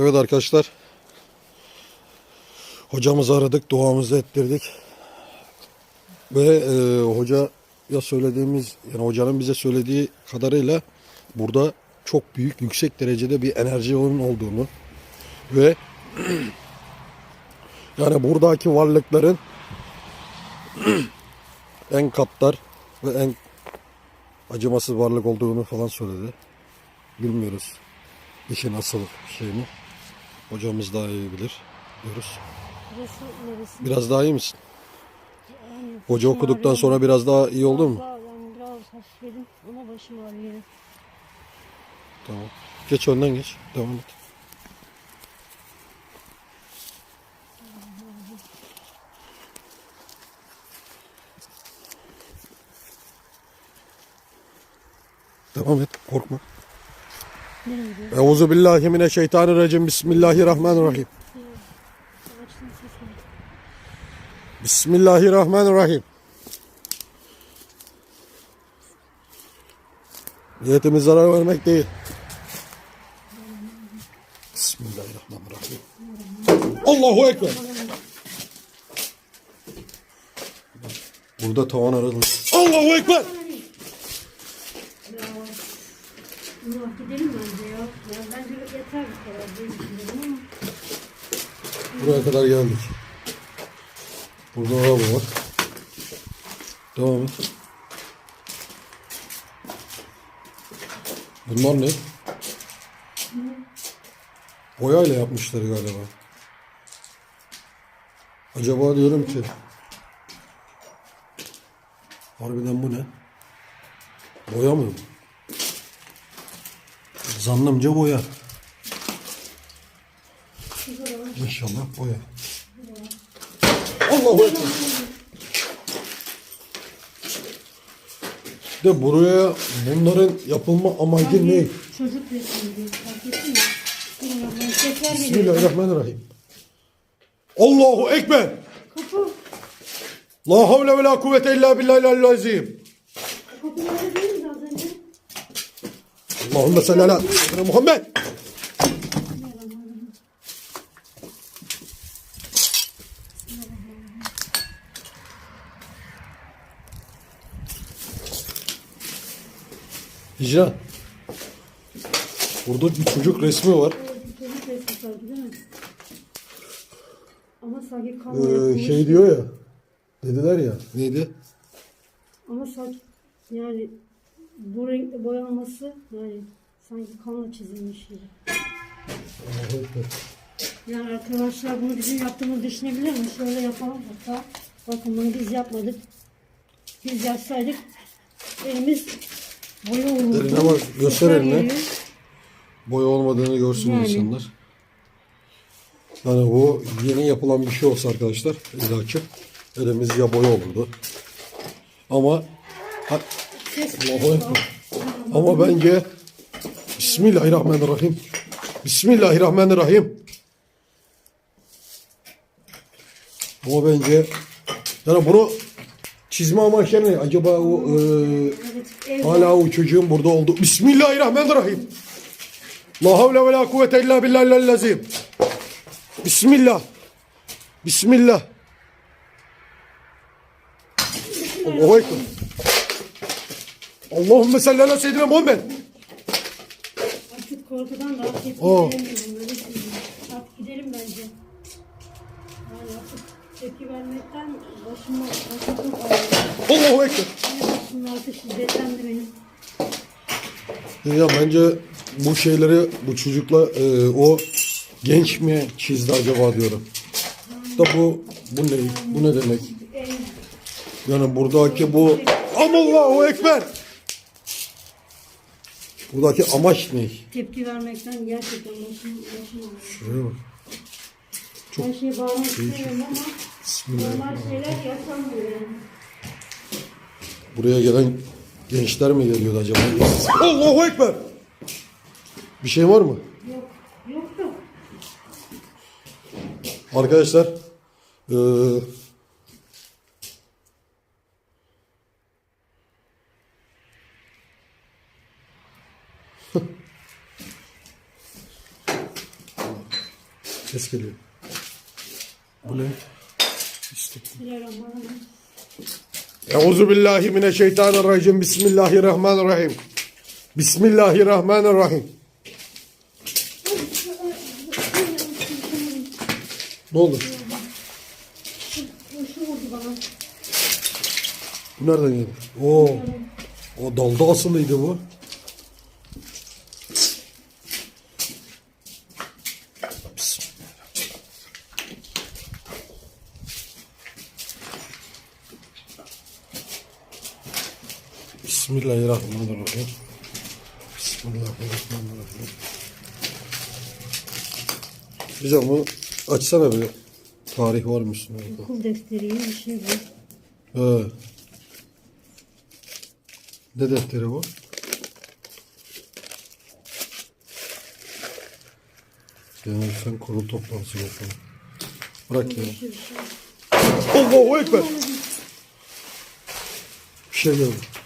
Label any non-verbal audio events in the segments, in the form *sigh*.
Evet arkadaşlar. Hocamızı aradık, duamızı ettirdik. Ve e, hoca ya söylediğimiz, yani hocanın bize söylediği kadarıyla burada çok büyük, yüksek derecede bir enerji onun olduğunu ve *clears throat* yani buradaki varlıkların *clears throat* en katlar ve en acımasız varlık olduğunu falan söyledi. Bilmiyoruz işin asıl şeyini. Hocamız daha iyi bilir diyoruz. Burası neresi? Biraz daha iyi misin? Yani Hoca başım okuduktan ağrıyor. sonra biraz daha iyi oldun mu? Daha yani biraz hafifledim ama başım ağrıyor. Tamam. Geç önden geç. Devam et. Devam et. Korkma. Euzu billahi mineşşeytanirracim. Bismillahirrahmanirrahim. Bismillahirrahmanirrahim. Niyetimiz zarar vermek değil. Bismillahirrahmanirrahim. Allahu Ekber. Burada tavan aradım. Allahu Ekber. Allah gidelim bence ya. Yani bence yeter bu kadar ama. Buraya kadar geldik. Burada araba var. Devam et. Bunlar ne? Boyayla yapmışlar galiba. Acaba diyorum ki Harbiden bu ne? Boya mı? bu? Zannımca boya. İnşallah boya. Allahu Ekber. De buraya bunların yapılma amacı ne? Çocuk resmi diyor. Fark ettin mi? Bismillahirrahmanirrahim. Allahu Ekber. Kapı. La havle ve la kuvvete illa billahi azim. Kapı nerede değil mi az önce? Allahümme salli ala Muhammed. Hicran. Burada bir çocuk resmi var. Evet, bir çocuk resmi sanki değil mi? Ama sanki Ee, şey diyor ya. Dediler ya. Neydi? Ama sanki yani bu renkle boyanması yani sanki kanla çizilmiş gibi. Yani arkadaşlar bunu bizim yaptığımızı düşünebilir mi? Şöyle yapalım hatta. Bakın bunu biz yapmadık. Biz yapsaydık elimiz boya olurdu. Eline bak, göster eline. Boya olmadığını görsün Yani. insanlar. Yani bu yeni yapılan bir şey olsa arkadaşlar illaki elimiz ya boya olurdu. Ama Allahu Ekber. ama bence Bismillahirrahmanirrahim. Bismillahirrahmanirrahim. Ama bence yani bunu çizme amaçları ne? Acaba o e, Hala o çocuğun burada oldu. Bismillahirrahmanirrahim. La havle ve la kuvvete illa billahil azim. Bismillah. Bismillah. Allahu Ekber. Allahümme salli ala seyyidina Muhammed. Artık korkudan da. Öyle söyleyeyim. Artık gidelim bence. Yani artık tepki vermekten başıma başım çok ağrıyor. Allahu Ekber. Başımın artık şiddetlendi benim. Ya bence bu şeyleri bu çocukla e, o genç mi çizdi acaba diyorum. Da bu bu ne? Bu ne demek? Yani buradaki bu Allahu Ekber. Buradaki amaç ne? tepki vermekten gerçekten başım, başım ağrıyor. Şuraya bak. Çok Her şeye bağlamak istemiyorum ama normal şeyler yaşanmıyor yani. Buraya gelen gençler mi geliyordu acaba? Allahu Ekber. Bir şey var mı? Yok, yok yok. Arkadaşlar eee Ses geliyor. Bu ne? Euzu billahi mineşşeytanirracim. Bismillahirrahmanirrahim. Bismillahirrahmanirrahim. Ne oldu? Bu nereden geldi? Oo. O dalda asılıydı bu. Bismillahirrahmanirrahim. Bismillahirrahmanirrahim. Bize bunu açsana bir. Tarih var mı üstünde? Okul defteri bir şey bu. He. Ne defteri bu? Yani sen kurul toplantısı yapalım. Bırak ya. Şey, şey. Allahu Ekber. Bir şey geldi.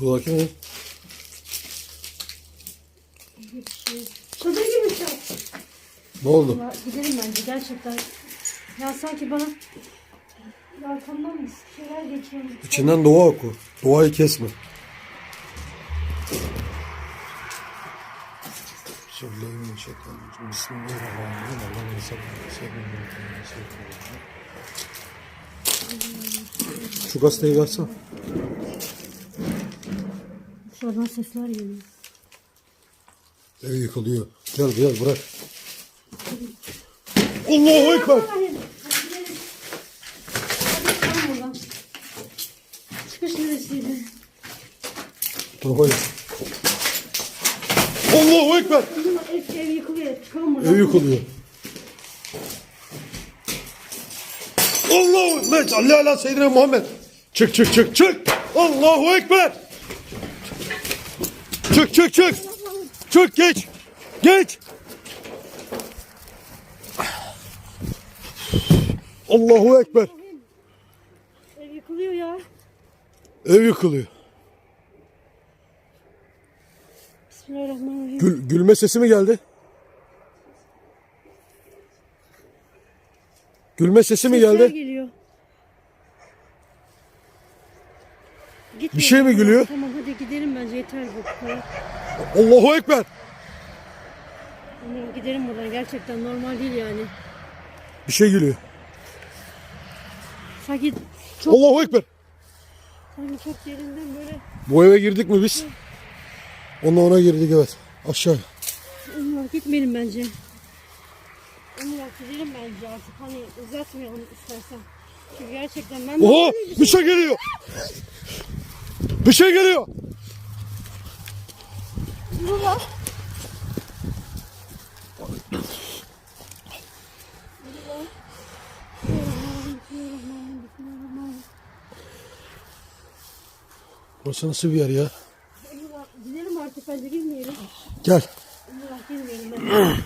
Buradaki ne? Bir şey. Çadır gibi bir şey. Ne oldu? Ya gidelim bence gerçekten. Ya sanki bana arkamdan mı şeyler geçiyor. İçinden dua oku. Duayı kesme. Bismillahirrahmanirrahim. Bismillahirrahmanirrahim. Allah'ın Şu gazeteyi versene. Dışarıdan sesler geliyor. Ev yıkılıyor. Gel gel bırak. Allahu Ekber. Çıkış neresiydi? Dur koy. Allahu Ekber. Ev, ev yıkılıyor. Çıkalım buradan. Ev yıkılıyor. Allahu Ekber. Salli ala seyyidina Muhammed. Çık çık çık çık. Allahu Ekber. Çık çık çık. Çık geç. Geç. Allahu Ekber. Ev yıkılıyor ya. Ev yıkılıyor. Bismillahirrahmanirrahim. Gül, gülme sesi mi geldi? Gülme sesi mi Sesler geldi? geliyor. Gitmeyelim. Bir şey mi gülüyor? Tamam hadi gidelim bence yeter bu kadar. Allahu Ekber. Hani gidelim buradan gerçekten normal değil yani. Bir şey gülüyor. Sanki çok Allahu Ekber. sanki çok derinden böyle Bu eve girdik mi biz? Onunla ona girdik evet. Aşağı. Umar gitmeyelim bence. Umar gidelim bence artık hani uzatmayalım istersen. Çünkü gerçekten ben Oha bir şey geliyor. Bir şey geliyor. Burası nasıl bir yer ya? Umar gidelim artık bence girmeyelim. Gel. *clears throat*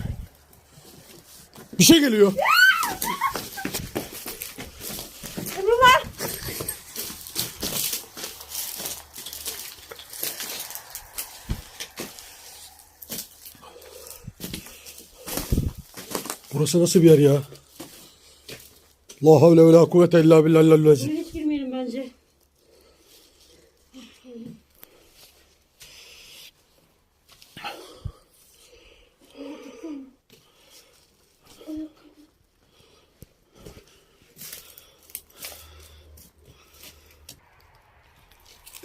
Bir şey geliyor. Burası nasıl bir yer ya? La havle ve la kuvvete illa billahil azim. Buraya hiç girmeyelim bence.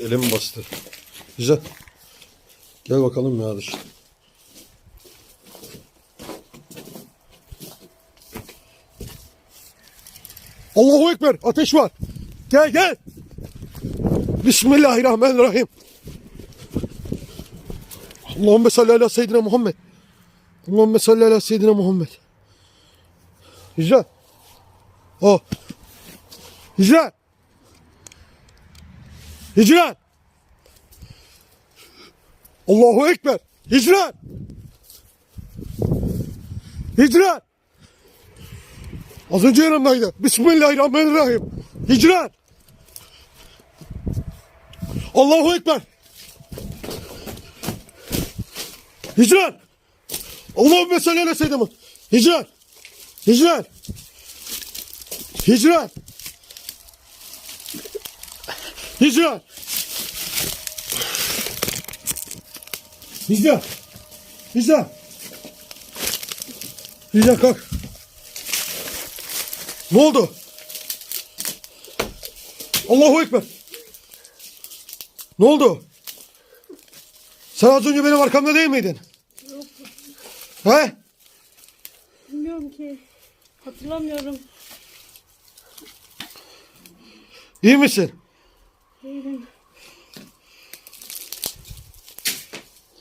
Elim bastı. Güzel. Gel bakalım ya dış. Allahu Ekber. Ateş var. Gel gel. Bismillahirrahmanirrahim. Allahümme salli ala seyyidina Muhammed. Allahümme salli ala seyyidina Muhammed. Güzel. Oh. Güzel. Hicran. Allahu Ekber. Hicran! Hicran! Az önce yanımdaydı. Bismillahirrahmanirrahim. Hicran! Allahu Ekber! Hicran! Allahümme salli ala seyyidina Hicran! Hicran! Hicran! Hicran! Hicran! Hicran! Hicran kalk. Ne oldu? Allahu Ekber. Ne oldu? Sen az önce benim arkamda değil miydin? He? Bilmiyorum ki. Hatırlamıyorum. İyi misin? Değilim.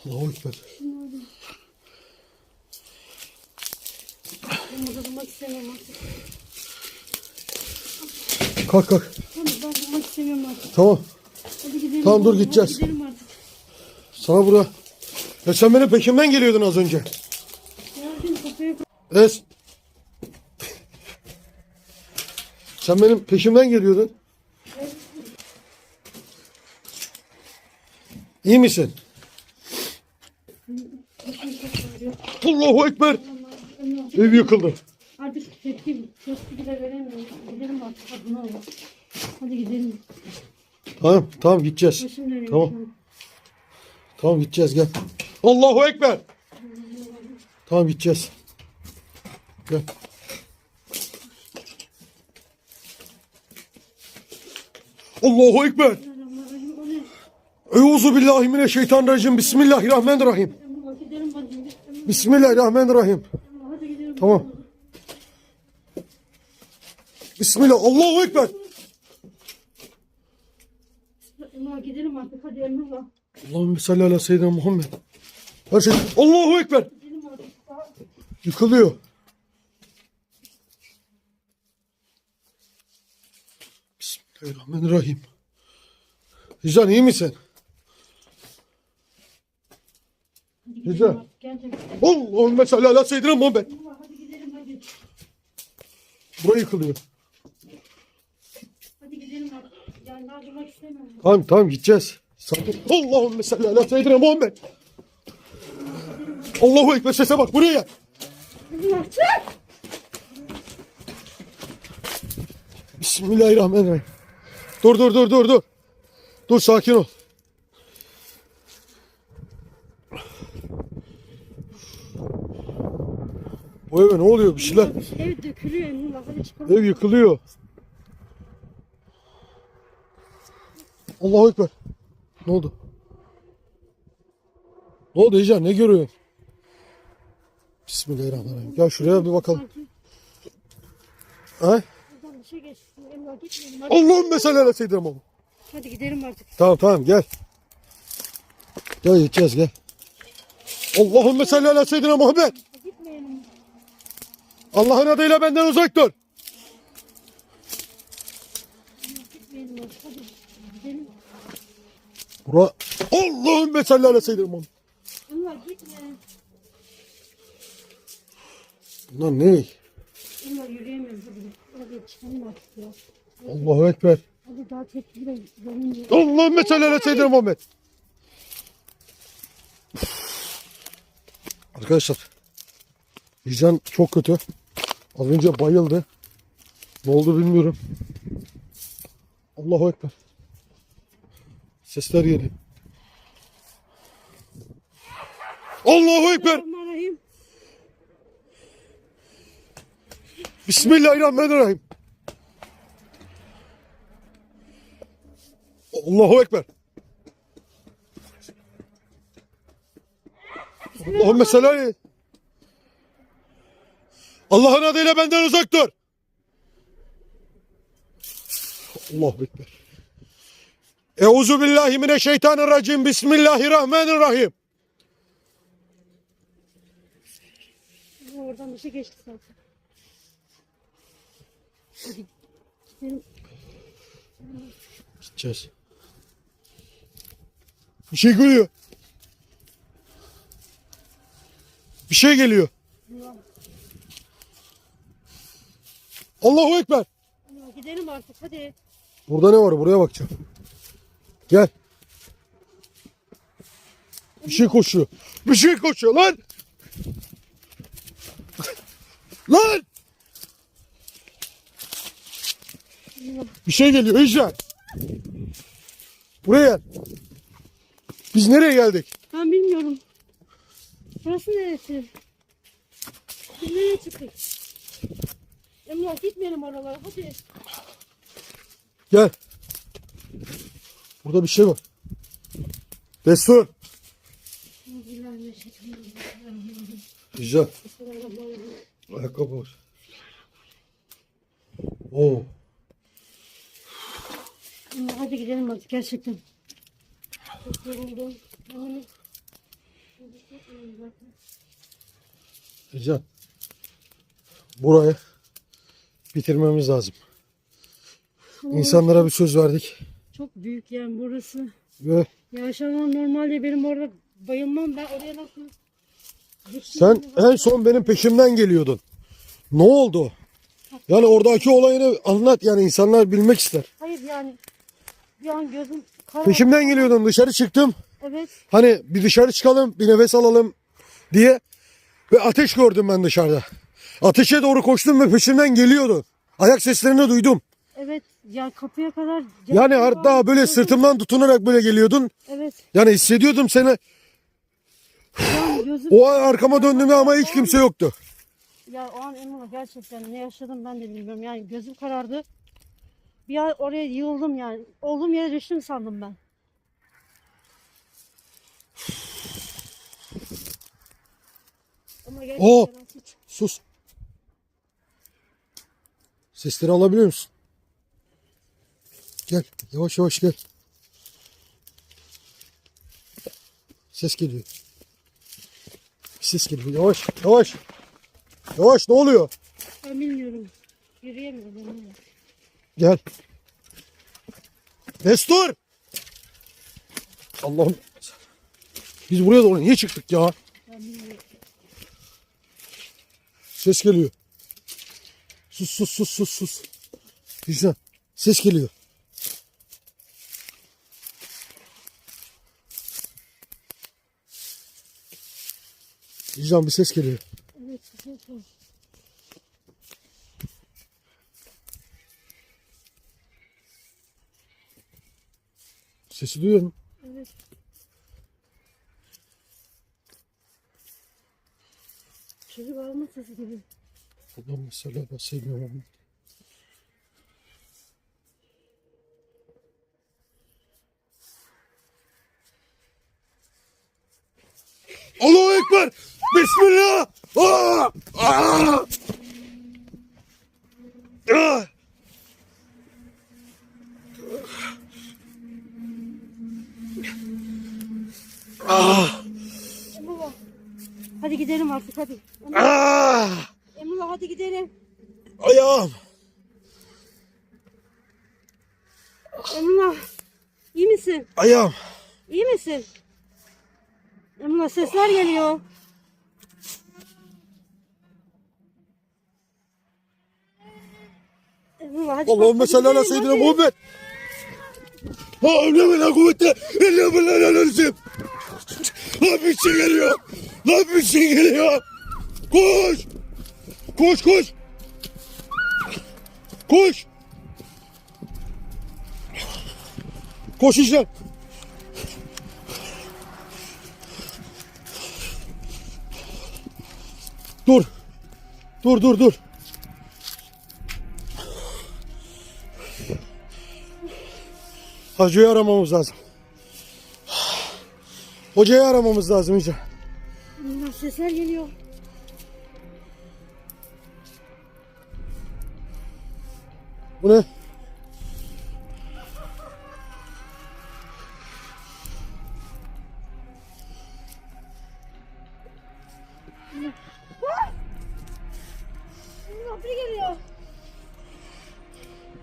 Allahu Ekber. Kalk kalk. Tamam ben. Tamam. Hadi gidelim. Tamam, dur, Hadi gideceğiz. Gidelim artık. Sana bura. Ya sen benim peşimden geliyordun az önce. Geldim kapıyı Es. Sen benim peşimden geliyordun. İyi misin? Allahu Ekber. Ev yıkıldı. Artık tepki, tepki bile veremiyorum. Gidelim artık. Hadi ne olur. Hadi gidelim. Tamam tamam gideceğiz. Başım dönüyor. Tamam. şu an. Tamam gideceğiz gel. Allahu Ekber. Tamam gideceğiz. Gel. Allahu Ekber. Euzu billahi mineşşeytanirracim. Bismillahirrahmanirrahim. Bismillahirrahmanirrahim. Tamam. Bismillah. Allahu Ekber. Emrullah gidelim artık. Hadi Emrullah. Allahümme salli ala seyyidina Muhammed. Her şey. Allahu Ekber. Yıkılıyor. Bismillahirrahmanirrahim. Hicran iyi misin? Hadi gidelim Güzel. artık. Gerçekten. Allahümme salli ala seyyidina Muhammed. Emrullah hadi hadi. Burası yıkılıyor. Hadi gidelim artık. Yani. Tamam tamam gideceğiz. Sakin. Allahümme salli ala seyyidina Muhammed. Allahu Ekber sese bak buraya. Bismillahirrahmanirrahim. Dur dur dur dur dur. Dur sakin ol. Bu eve ne oluyor bir şeyler? Ev dökülüyor. Ev yıkılıyor. Allahu Ekber. Ne oldu? Ne oldu Heyecan? Ne görüyorsun? Bismillahirrahmanirrahim. Gel şuraya bir bakalım. He? şey geçti. Emrullah gitmeyelim. Hadi, Allahümme salli ala seyyidina Muhammed. hadi gidelim artık. Tamam tamam gel. Gel gideceğiz gel. Allahümme salli ala seyyidina Muhammed. Allah'ın adıyla benden uzak dur. Bura Allahümme salli ala seyyidina Muhammed. Emrullah gitme. Bunlar ne? Artık ya. Allahu Ekber. Hadi daha tepki bile veremiyorum. Allahümme salli ala seyyidina Muhammed. Arkadaşlar. Hicran çok kötü. Az önce bayıldı. Ne oldu bilmiyorum. Allahu Ekber. Sesler geliyor. Allahu Ekber. Bismillahirrahmanirrahim. Allahu Ekber. Allahümme salli. Allah'ın adıyla benden uzak dur. Allahu Ekber. Euzu billahi mineşşeytanirracim. Bismillahirrahmanirrahim. Oradan bir şey geçti gidelim. Gideceğiz. Bir şey görüyor. Bir şey geliyor. Allahu Ekber. Ya Gidelim artık hadi. Burada ne var? Buraya bakacağım. Gel. Bir şey koşuyor. Bir şey koşuyor lan. lan. Bir şey geliyor Hicran. Buraya gel. Biz nereye geldik? Ben bilmiyorum. Burası neresi? Biz nereye çıktık? Emrah gitmeyelim oralara hadi. Gel. Burada bir şey var. Destur. Hicran. Ayakkabı var. Oo. Hadi gidelim artık gerçekten. Çok yoruldum. Yani. Burayı bitirmemiz lazım. İnsanlara bir söz verdik. çok büyük yani burası. Ve Ya şu an normalde benim orada bayılmam ben oraya nasıl sen en son benim peşimden geliyordun. Ne oldu? Yani oradaki olayını anlat yani insanlar bilmek ister. Hayır yani bir an gözüm kara. Peşimden geliyordun dışarı çıktım. Evet. Hani bir dışarı çıkalım bir nefes alalım diye. Ve ateş gördüm ben dışarıda. Ateşe doğru koştum ve peşimden geliyordun. Ayak seslerini duydum. Evet. Ya kapıya kadar. Yani hatta böyle sırtımdan tutunarak böyle geliyordun. Evet. Yani hissediyordum seni. Yani gözüm. O an arkama döndüğümde ama hiç kimse yoktu. Ya o an Emrah gerçekten ne yaşadım ben de bilmiyorum. Yani gözüm karardı. Bir an oraya yığıldım yani. Olduğum yere düştüm sandım ben. Ama gerçekten hiç Sus. Sesleri alabiliyor musun? Gel. Yavaş yavaş gel. Ses geliyor. Ses geliyor. Yavaş. Yavaş. Yavaş ne oluyor? ben bilmiyorum. Yürüyemiyorum. Emrah. Gel. Destur. Allah'ım. Biz buraya doğru niye çıktık ya? Bilmiyorum. Ses geliyor. Sus sus sus sus sus. Hicran ses geliyor. Hicran bir ses geliyor. Evet. Sesi duyuyorum. Evet. Çocuk ağlama sesi gibi. Allah'ım mesela bahsediyorum. Allahu Ekber! Bismillah! Aa! Aa! Aa! Emrullah. Hadi gidelim artık hadi. Aa! Hadi gidelim. Ayağım! Emrullah. iyi misin? Ayağım! İyi misin? Emrullah sesler geliyor. Emrullah hadi. Allahümme salli ala seyyidina. Muhammed. Ha öyle mi lan kuvvete? İlla billahi aleyhisselam. Lan bir şey geliyor. Lan bir şey geliyor. Koş. Koş koş. Koş. Koş işte. Dur. Dur dur dur. Hacı'yı aramamız lazım. Hocayı aramamız lazım iyice. Emrullah sesler geliyor. Bu ne?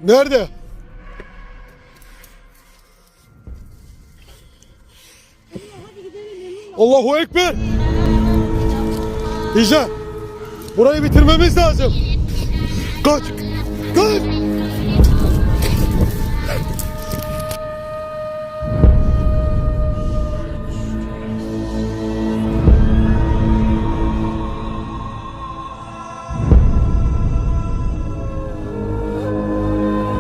Nerede? Allahu Ekber. Hicran. Burayı bitirmemiz lazım. Kaç. Kaç.